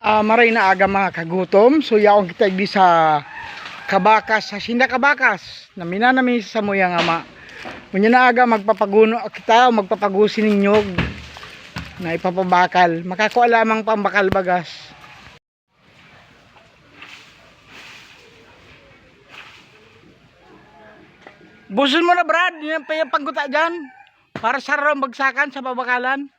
Ah, maray na aga mga kagutom. So yaong kita di sa Kabakas, sa Sinda Kabakas. Na minanami sa muyang ama. Kunya na aga magpapaguno kita o magpapagusin ninyo na ipapabakal. Makakuha lamang pambakal bagas. Busun mo na Brad, yung pangguta dyan. Para sa bagsakan sa babakalan.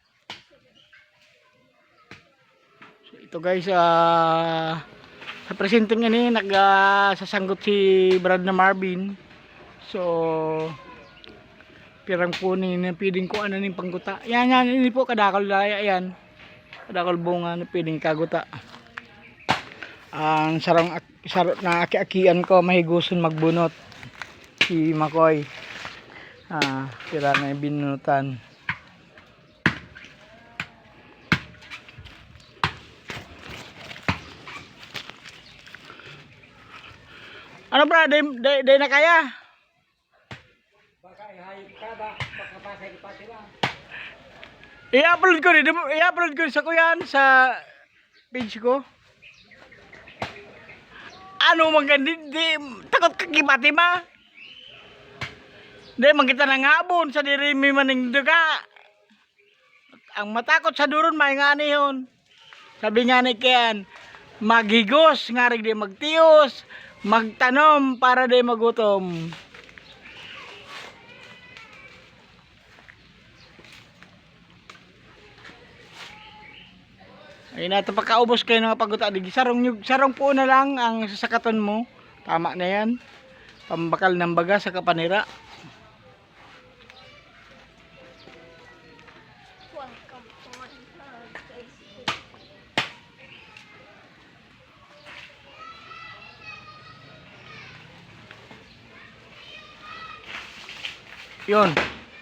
So, ito guys, ah sa presenting ini nagsasanggot si Brad na Marvin. So pirang kunin na piding ko ano ning pangguta. Yan yan ini po kadakal laya yan. Kadakal bunga na piding kaguta. Ang sarang sarot na aki-akian ko mahiguson magbunot si Makoy. Ah, pira na binunutan. Ano bra, day, day, day na kaya? I-upload ko rin, i-upload ko sa kuyan sa page ko. Ano man di, di takot ka kibati ma? Di man kita nangabon sa diri mi maning duga. Ang matakot sa duron may nga ni yun. Sabi nga ni Kian, maghigos nga rin di magtios, magtanom para di magutom. Ay nato pagkaubos kayo ng paguta di sarong nyug sarong po na lang ang sasakaton mo. Tama na yan. Pambakal ng baga sa kapanira. Yun.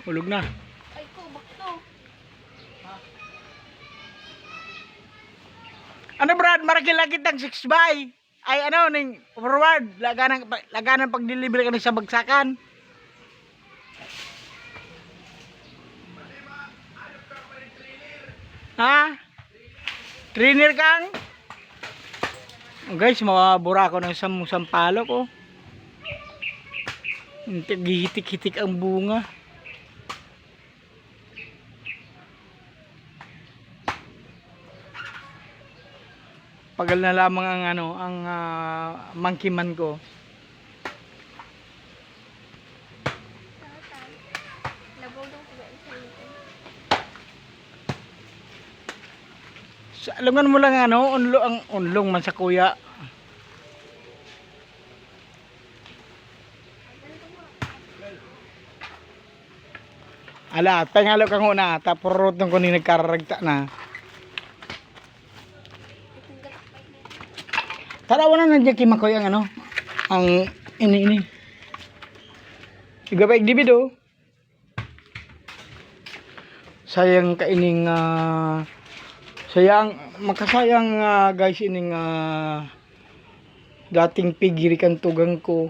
Hulog na. Ay ko, bakto. Ano Brad, maraki lagi tang 6 by. Ay ano ning forward, laganang laganang pag-deliver ka sa bagsakan. Ha? Trainer kang? Oh, guys, mawabura ko ng isang sampalo ko. Gihitik-hitik ang bunga. Pagal na lamang ang ano, ang ah, monkey man ko. Sa alungan mo lang ano, unlo ang unlong man sa kuya. Ala, pengalo kang una, tapurot nung kuning nagkararagta na. Tarawa na nandiyan kay Makoy ang ano, ang ini ini. Iga pa igdibido. Sayang kaining ah, sayang makasayang ah, guys ining ah, dating pigirikan tugang ko.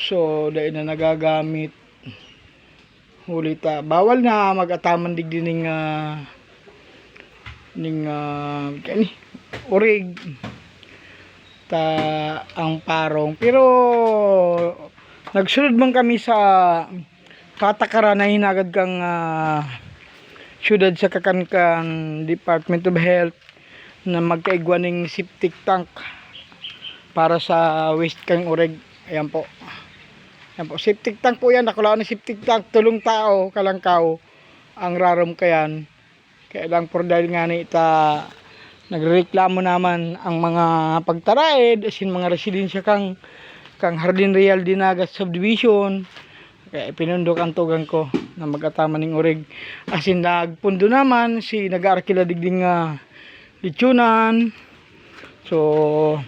So dahil na nagagamit hulita bawal na mag-ataman digdi ning ah, ning uh, kani urig ta ang parong. Pero nagsunod man kami sa patakaran na hinagad kang ah, syudad sa kakankan Department of Health na magkaigwa ng septic tank para sa waste kang ureg ayan po ayan po septic tank po yan. Nakulaan ng septic tank. Tulong tao kalangkaw. Ang rarom kayan kaya lang por dahil nga ni ita nagreklamo naman ang mga pagtaraid. Asin mga residensya kang kang Hardin Real Dinagas Subdivision. Kaya pinundok ang tugang ko na mag-atama ng urig. Asin nagpundo naman si nag-arkila digding nga litsunan. So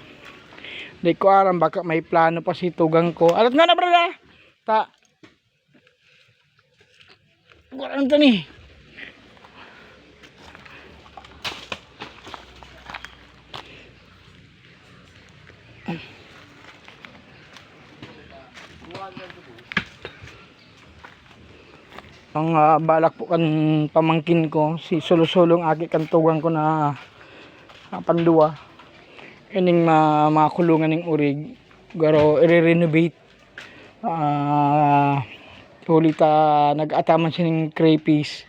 di ko aram baka may plano pa si tugang ko. Alat nga na brada ta. Ano to ni? Ang ah, balak po kan pamangkin ko si sulusulong aki kan tugang ko na ah, panduwa ining ma mga kulungan ng urig garo i-renovate. Ah ulit ah, nag-ataman siya ng crayfish.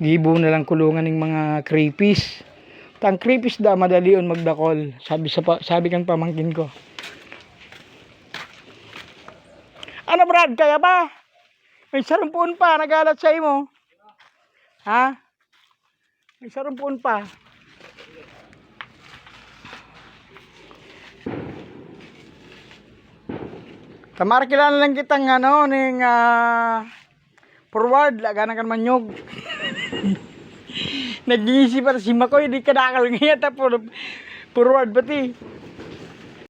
Gibo na lang kulungan ng mga crayfish. Tang crayfish da madali on magdakol. Sabi sa pa, sabi kan pamangkin ko. Ano Brad kaya ba? May sarumpun pa nagalat sa imo. Ha? May sarumpun pa Tamar kilala lang kitang ano ning ah, forward laganan kan manyog. Nag-iisip pa si Makoy di kadakal ngayon tapos forward pati.